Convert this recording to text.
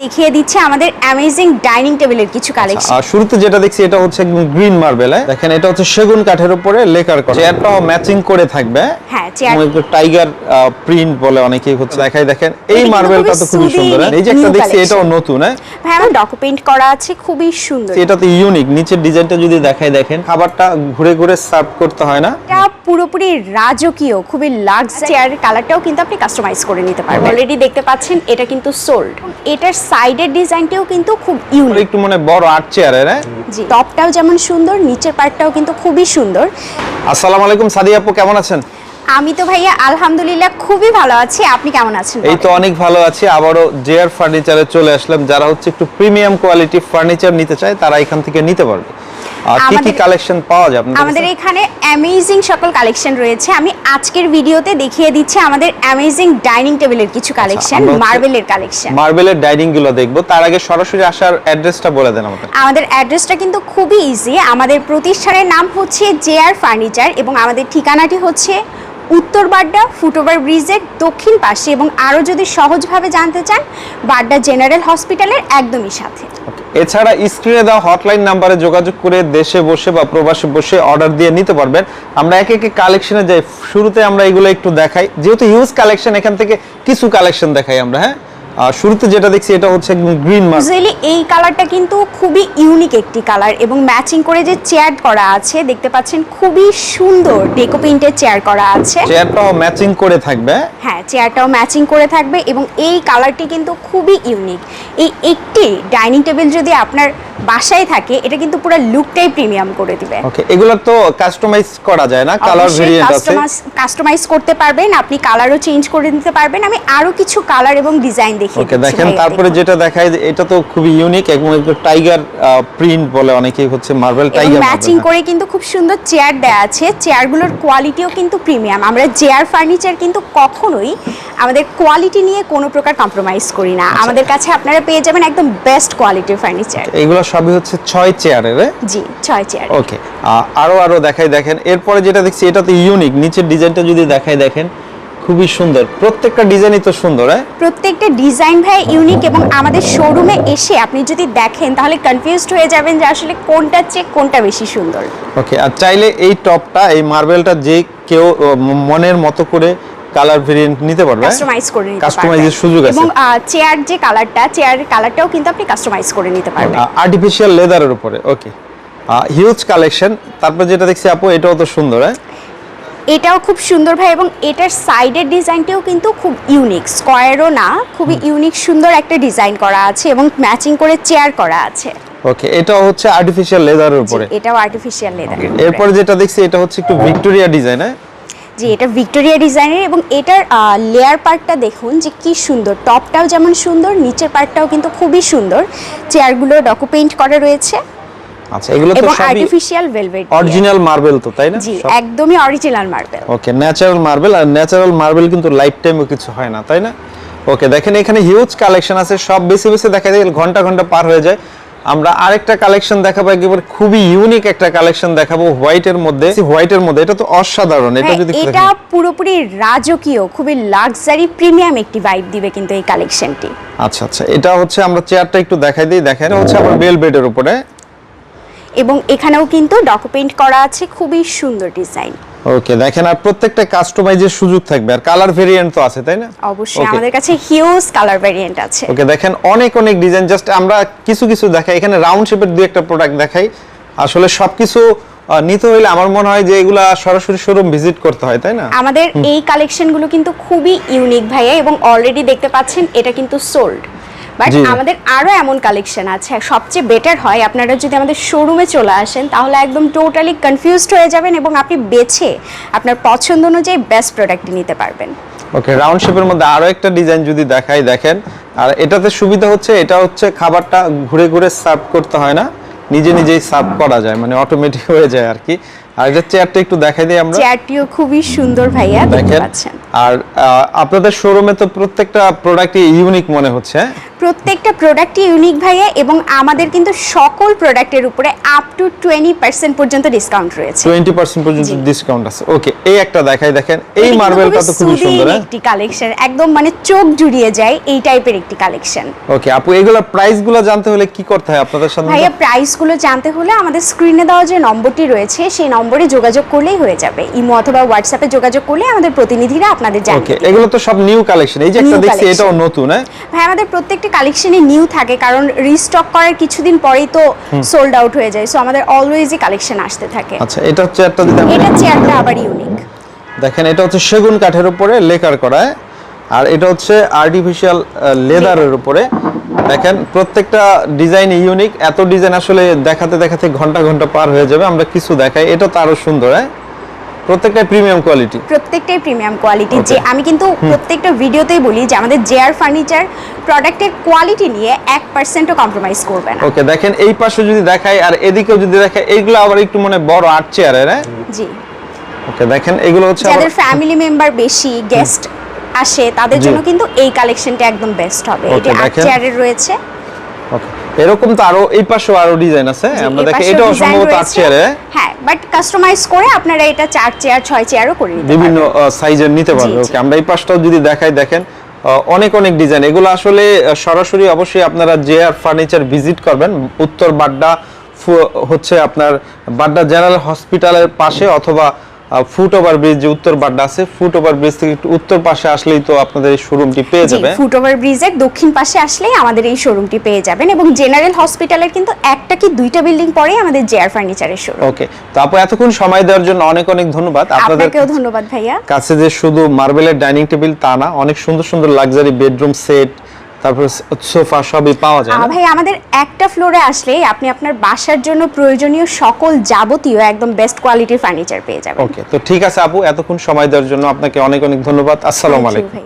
দেখিয়ে দিচ্ছে আমাদের অ্যামেজিং ডাইনিং টেবিলের কিছু কালেকশন আর শুরুতে যেটা দেখছি এটা হচ্ছে একদম গ্রিন মার্বেল দেখেন এটা হচ্ছে সেগুন কাঠের উপরে লেকার করা। চেয়ারটাও ম্যাচিং করে থাকবে। হ্যাঁ, চেয়ার- টাইগার প্রিন্ট বলে অনেকেই হচ্ছে দেখাই দেখেন এই মার্বেলটা তো খুবই সুন্দর এই যে একটা দেখছি। এটাও নতুন হ্যাঁ? ভাই আমার ডকুমেন্ট করা আছে খুবই সুন্দর এটা তো ইউনিক নিচের ডিজাইনটা যদি দেখাই দেখেন খাবারটা ঘুরে ঘুরে সার্ভ করতে হয় না। পুরোপুরি রাজকীয় খুবই লাক্সারি চেয়ারের কালারটাও কিন্তু আপনি কাস্টমাইজ করে নিতে পারবেন। অলরেডি দেখতে পাচ্ছেন এটা কিন্তু সোল্ড এটার সাইডের ডিজাইনটাও কিন্তু খুব ইউনিক একটু মানে বড় আর্ট চেয়ারের হ্যাঁ? জি। টপটাও যেমন সুন্দর নিচের পার্টটাও কিন্তু খুবই সুন্দর। আসসালামু আলাইকুম সাদিয়া আপু কেমন আছেন? আমি তো ভাইয়া আলহামদুলিল্লাহ খুবই ভালো আছি। আপনি কেমন আছেন এই তো অনেক ভালো আছি। আবারও জেআর ফার্নিচারে চলে আসলাম। যারা হচ্ছে একটু প্রিমিয়াম কোয়ালিটি ফার্নিচার নিতে চায় তারা এখান থেকে নিতে পারবে। আর কি কি কালেকশন পাওয়া যায়? আমাদের এখানে অ্যামেজিং সকল কালেকশন রয়েছে। আমি আজকের ভিডিওতে দেখিয়ে দিচ্ছি আমাদের অ্যামেজিং ডাইনিং টেবিলের কিছু কালেকশন মার্বেলের কালেকশন মার্বেলের ডাইনিংগুলো দেখব। তার আগে সরাসরি আসার অ্যাড্রেসটা বলে দেন আমাদের। আমাদের অ্যাড্রেসটা কিন্তু খুবই ইজি আমাদের প্রতিষ্ঠানের নাম হচ্ছে জেআর ফার্নিচার এবং আমাদের ঠিকানাটি হচ্ছে উত্তর বাড্ডা ফুটওভার ব্রিজের দক্ষিণ পাশে এবং আরও যদি সহজভাবে জানতে চান বাড্ডা জেনারেল হসপিটালের একদমই সাথে। এছাড়া স্ক্রিনে দেওয়া হটলাইন নাম্বারে যোগাযোগ করে দেশে বসে বা প্রবাসে বসে অর্ডার দিয়ে নিতে পারবেন। আমরা একে একে কালেকশনে যাই। শুরুতে আমরা এগুলো একটু দেখাই। যেহেতু হিউজ কালেকশন এখান থেকে কিছু কালেকশন দেখাই আমরা হ্যাঁ? আর শুরুতে যেটা দেখছি এটা হচ্ছে একদম গ্রিন ইউজুয়ালি এই কালারটা কিন্তু খুবই ইউনিক একটি কালার এবং ম্যাচিং করে যে চেয়ার করা আছে দেখতে পাচ্ছেন খুবই সুন্দর ডেকো প্রিন্টের চেয়ার করা আছে। চেয়ারটাও ম্যাচিং করে থাকবে। হ্যাঁ চেয়ারটাও ম্যাচিং করে থাকবে এবং এই কালারটি কিন্তু খুবই ইউনিক এই একটি ডাইনিং টেবিল যদি আপনার বাসায় থাকে এটা কিন্তু পুরো লুকটাই প্রিমিয়াম করে দিবে। ওকে এগুলো তো কাস্টমাইজ করা যায় না কালার ভেরিয়েন্ট আছে। কাস্টমাইজ করতে পারবেন আপনি কালারও চেঞ্জ করে নিতে পারবেন। আমি আরও কিছু কালার এবং ডিজাইন ওকে দেখেন তারপরে যেটা দেখায় এটা তো খুবই ইউনিক এবং টাইগার প্রিন্ট বলে অনেকেই হচ্ছে মার্বেল টাইগার ম্যাচিং করে কিন্তু খুব সুন্দর চেয়ার দেওয়া আছে। চেয়ারগুলোর কোয়ালিটিও কিন্তু প্রিমিয়াম আমরা চেয়ার ফার্নিচার কিন্তু কখনোই আমাদের কোয়ালিটি নিয়ে কোনো প্রকার কম্প্রোমাইজ করি আচ্ছা। না আমাদের কাছে আপনারা পেয়ে যাবেন একদম বেস্ট কোয়ালিটির ফার্নিচার এগুলো সবই হচ্ছে ছয় চেয়ারের জি ছয় চেয়ার ওকে আরও আরও দেখাই দেখেন। এরপরে যেটা দেখছি এটা তো ইউনিক নিচের ডিজাইনটা যদি দেখাই দেখেন। খুবই সুন্দর। প্রত্যেকটা ডিজাইনই তো সুন্দর হ্যাঁ? প্রত্যেকটা ডিজাইন ভাই ইউনিক এবং আমাদের শোরুমে এসে আপনি যদি দেখেন তাহলে কনফিউজড হয়ে যাবেন যে আসলে কোনটার চেয়ে কোনটা বেশি সুন্দর। ওকে আর চাইলে এই টপটা এই মার্বেলটা যে কেউ মনের মতো করে কালার ভেরিয়েন্ট নিতে পারবে হ্যাঁ? কাস্টমাইজ করে নিতে কাস্টমাইজের সুযোগ আছে। এবং চেয়ার যে কালারটা চেয়ারের কালারটাও কিন্তু আপনি কাস্টমাইজ করে নিতে পারবেন। আর্টিফিশিয়াল লেদারের উপরে ওকে হিউজ কালেকশন তারপর যেটা দেখছি আপু এটাও তো সুন্দর হ্যাঁ? এটাও খুব সুন্দর ভাই এবং এটার সাইডের ডিজাইনটিও কিন্তু খুব ইউনিক স্কোয়ারও না খুবই ইউনিক সুন্দর একটা ডিজাইন করা আছে এবং ম্যাচিং করে চেয়ার করা আছে। ওকে এটা হচ্ছে আর্টিফিশিয়াল লেদারের উপরে। এটাও আর্টিফিশিয়াল লেদার এরপরে যেটা দেখছি এটা হচ্ছে একটু ভিক্টোরিয়া ডিজাইন হ্যাঁ জি এটা ভিক্টোরিয়া ডিজাইনের এবং এটার লেয়ার পার্টটা দেখুন যে কি সুন্দর। টপটাও যেমন সুন্দর নিচের পার্টটাও কিন্তু খুবই সুন্দর। চেয়ারগুলো ডকু পেইন্ট করা রয়েছে। আচ্ছা এগুলো তো সবই আর্টিফিশিয়াল ভেলভেট অরিজিনাল মার্বেল তো তাই না? জি একদমই original marble okay natural marble আর ন্যাচারাল মার্বেল কিন্তু লাইফ টাইমও কিছু হয় না তাই না? ওকে দেখেন এখানে হিউজ কালেকশন আছে সব বেশি বেশি দেখা যায় ঘণ্টা ঘণ্টা পার হয়ে যায়। আমরা আরেকটা কালেকশন দেখাবো একেবারে খুবই ইউনিক একটা কালেকশন দেখাবো হোয়াইটের মধ্যে। হোয়াইটের মধ্যে এটা তো অসাধারণ এটা যদি এটা পুরোপুরি রাজকীয় খুবই লাক্সারি প্রিমিয়াম একটি ভাইব দিবে কিন্তু এই কালেকশনটি আচ্ছা আচ্ছা এটা হচ্ছে আমরা চেয়ারটা একটু দেখাই দিই দেখেন হচ্ছে বেল বেডের উপরে। এবং এখানেও কিন্তু ডকু পেইন্ট করা আছে খুবই সুন্দর ডিজাইন ওকে দেখেন আর প্রত্যেকটা কাস্টমাইজের সুযোগ থাকবে আর কালার ভেরিয়েন্ট তো আছে তাই না? অবশ্যই আমাদের কাছে হিউজ কালার ভ্যারিয়েন্ট আছে। ওকে দেখেন অনেক অনেক ডিজাইন জাস্ট আমরা কিছু কিছু দেখাই। এখানে রাউন্ড শেপের দুই একটা প্রোডাক্ট দেখাই। আসলে সবকিছু নিতে হইলে আমার মনে হয় যে এগুলা সরাসরি শোরুম ভিজিট করতে হয় তাই না? আমাদের এই কালেকশনগুলো কিন্তু খুবই ইউনিক ভাইয়া এবং অলরেডি দেখতে পাচ্ছেন এটা কিন্তু সোল্ড বাট। আমাদের আরও এমন কালেকশন আছে সবচেয়ে বেটার হয় আপনারা যদি আমাদের শোরুমে চলে আসেন তাহলে একদম টোটালি কনফিউজড হয়ে যাবেন এবং আপনি বেছে আপনার পছন্দ অনুযায়ী বেস্ট প্রোডাক্টটি নিতে পারবেন। ওকে রাউন্ড শেপের মধ্যে আরও একটা ডিজাইন যদি দেখাই দেখেন। আর এটাতে সুবিধা হচ্ছে এটা হচ্ছে খাবারটা ঘুরে ঘুরে সার্ভ করতে হয় না নিজে নিজেই সার্ভ করা যায় মানে অটোমেটিক হয়ে যায় আর কি। আর এটা চেয়ারটা একটু দেখাই দিই আমরা। চেয়ারটিও খুবই সুন্দর ভাইয়া দেখতে পাচ্ছেন। আর আপনাদের শোরুমে তো প্রত্যেকটা প্রোডাক্টই ইউনিক মনে হচ্ছে হ্যাঁ? প্রত্যেকটা প্রোডাক্টই ইউনিক ভাইয়া এবং আমাদের কিন্তু সকল প্রোডাক্টের উপরে আপ টু টোয়েন্টি পার্সেন্ট পর্যন্ত ডিসকাউন্ট রয়েছে। টোয়েন্টি পার্সেন্ট পর্যন্ত ডিসকাউন্ট আছে। ওকে এই একটা দেখাই দেখেন এই মার্বেলটা তো খুবই সুন্দর হ্যাঁ? একটি কালেকশন একদম মানে চোখ জুড়িয়ে যায় এই টাইপের একটি কালেকশন ওকে আপু এগুলোর প্রাইসগুলো জানতে হলে কি করতে হয় আপনাদের সাথে ভাইয়া প্রাইসগুলো জানতে হলে আমাদের স্ক্রিনে দেওয়া যে নম্বরটি রয়েছে সেই নম্বরে যোগাযোগ করলেই হয়ে যাবে। ইমো অথবা হোয়াটসঅ্যাপে যোগাযোগ করলে আমাদের প্রতিনিধিরা আপনাদের দেবে। এগুলো তো সব নিউ কালেকশন এই যে একটা দেখছি এটাও নতুন হ্যাঁ? ভাই আমাদের প্রত্যেকটা কালেকশনে নিউ থাকে কারণ রিস্টক করার কিছুদিন পরেই তো সোল্ড আউট হয়ে যায়। সো আমাদের অলওয়েজই কালেকশন আসতে থাকে। আচ্ছা এটা হচ্ছে একটা যদি এটা চেয়ারটা আবার ইউনিক দেখেন এটা হচ্ছে সেগুন কাঠের উপরে লেকার করা? আর এটা হচ্ছে আর্টিফিশিয়াল লেদারের উপরে। দেখেন প্রত্যেকটা ডিজাইন ইউনিক এত ডিজাইন আসলে দেখাতে দেখাতে ঘণ্টা ঘণ্টা পার হয়ে যাবে আমরা কিছু দেখাই। এটা তো আরও সুন্দর হ্যাঁ? প্রত্যেকটা প্রিমিয়াম কোয়ালিটি প্রত্যেকটাই প্রিমিয়াম কোয়ালিটি যে আমি কিন্তু প্রত্যেকটা ভিডিওতেই বলি যে আমাদের জেআর ফার্নিচার প্রোডাক্টের কোয়ালিটি নিয়ে এক পার্সেন্টও কম্প্রোমাইজ করবে না। ওকে দেখেন এই পাশে যদি দেখাই আর এদিকেও যদি দেখাই এইগুলো আবার একটু মানে বড় আট চেয়ারের হ্যাঁ? জি। ওকে দেখেন এগুলো হচ্ছে আবার যাদের ফ্যামিলি মেম্বার বেশি গেস্ট আসে তাদের জন্য কিন্তু এই কালেকশনটা একদম বেস্ট হবে। এটা আট। চেয়ারের রয়েছে। ওকে এরকম তো আরও এই পাশেও আরও ডিজাইন আছে আমরা দেখি এটাও সম্ভবত আট। চেয়ারে বাট কাস্টমাইজ করে আপনারা এটা চার চেয়ার ছয় চেয়ারও করে নিতে বিভিন্ন। সাইজের নিতে পারবে। ওকে আমরা এই পাশটাও যদি দেখাই দেখেন অনেক অনেক ডিজাইন এগুলো আসলে সরাসরি অবশ্যই আপনারা যে আর ফার্নিচার ভিজিট করবেন উত্তর বাড্ডা হচ্ছে আপনার বাড্ডা জেনারেল হসপিটালের পাশে অথবা ফুট ওভার ব্রিজ যে উত্তর বাড্ডা আছে ফুট ওভার ব্রিজ থেকে একটু উত্তর পাশে আসলেই তো আপনাদের এই শোরুমটি পেয়ে জি যাবে। ফুট ওভার ব্রিজের দক্ষিণ পাশে আসলেই আমাদের এই শোরুমটি পেয়ে যাবেন এবং জেনারেল হসপিটালের কিন্তু একটা কি দুইটা বিল্ডিং পরেই আমাদের জেআর ফার্নিচারের শোরুম ওকে তো আপু এতক্ষণ সময় দেওয়ার জন্য অনেক অনেক ধন্যবাদ। আপনাদেরকেও ধন্যবাদ ভাইয়া। কাছে যে শুধু মার্বেলের ডাইনিং টেবিল তা না অনেক সুন্দর সুন্দর লাক্সারি বেডরুম সেট তারপর সোফা সবই পাওয়া যায় ভাই আমাদের একটা ফ্লোরে আসলেই আপনি আপনার বাসার জন্য প্রয়োজনীয় সকল যাবতীয় একদম বেস্ট কোয়ালিটির ফার্নিচার পেয়ে যাবেন। ওকে তো ঠিক আছে আপু এতক্ষণ সময় দেওয়ার জন্য আপনাকে অনেক অনেক ধন্যবাদ। আসসালামু আলাইকুম।